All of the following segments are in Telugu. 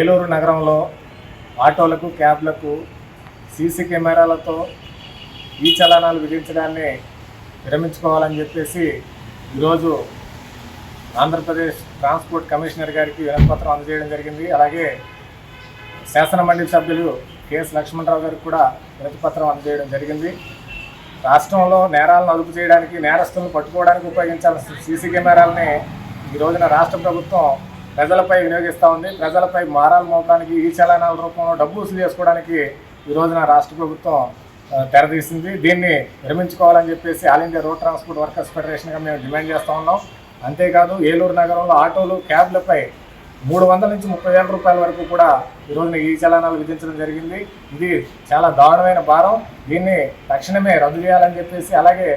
ఏలూరు నగరంలో ఆటోలకు క్యాబ్లకు సీసీ కెమెరాలతో ఈ చలనాలు విధించడాన్ని విరమించుకోవాలని చెప్పేసి ఈరోజు ఆంధ్రప్రదేశ్ ట్రాన్స్పోర్ట్ కమిషనర్ గారికి వినతిపత్రం అందజేయడం జరిగింది. అలాగే శాసన మండలి సభ్యులు కెఎస్ లక్ష్మణరావు గారికి కూడా వినతిపత్రం అందజేయడం జరిగింది. రాష్ట్రంలో నేరాలను అదుపు చేయడానికి నేరస్తులను పట్టుకోవడానికి ఉపయోగించాల్సిన సీసీ కెమెరాలని ఈ రోజున రాష్ట్ర ప్రభుత్వం ప్రజలపై వినియోగిస్తూ ఉంది. ప్రజలపై మారాలు మోపడానికి ఈ చలనాల రూపంలో డబ్బు వసూలు చేసుకోవడానికి ఈ రోజున రాష్ట్ర ప్రభుత్వం తెరదీసింది. దీన్ని విరమించుకోవాలని చెప్పేసి all India road transport workers ఫెడరేషన్గా మేము డిమాండ్ చేస్తూ ఉన్నాం. అంతేకాదు ఏలూరు నగరంలో ఆటోలు క్యాబ్లపై మూడు వందల నుంచి ముప్పై వేల రూపాయల వరకు కూడా ఈ రోజున ఈ చలనాలు విధించడం జరిగింది. ఇది చాలా దారుణమైన భారం. దీన్ని తక్షణమే రద్దు చేయాలని చెప్పేసి అలాగే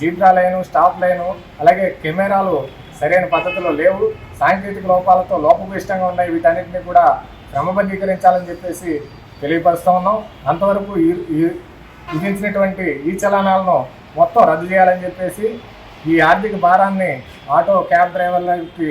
జీబ్రా లైను స్టాప్ లైను అలాగే కెమెరాలు సరైన పద్ధతిలో లేవు. సాంకేతిక లోపాలతో లోపభూయిష్టంగా ఉన్నాయి. వీటన్నిటిని కూడా క్రమబద్ధీకరించాలని చెప్పేసి తెలియపరుస్తూ ఉన్నాం. అంతవరకు విధించినటువంటి ఈ చలనాలను మొత్తం రద్దు చేయాలని చెప్పేసి ఈ ఆర్థిక భారాన్ని auto cab డ్రైవర్లకి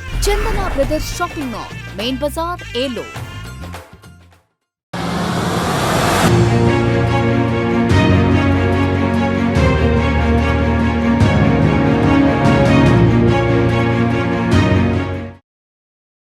Chandana brothers shopping mall main bazaar Eluru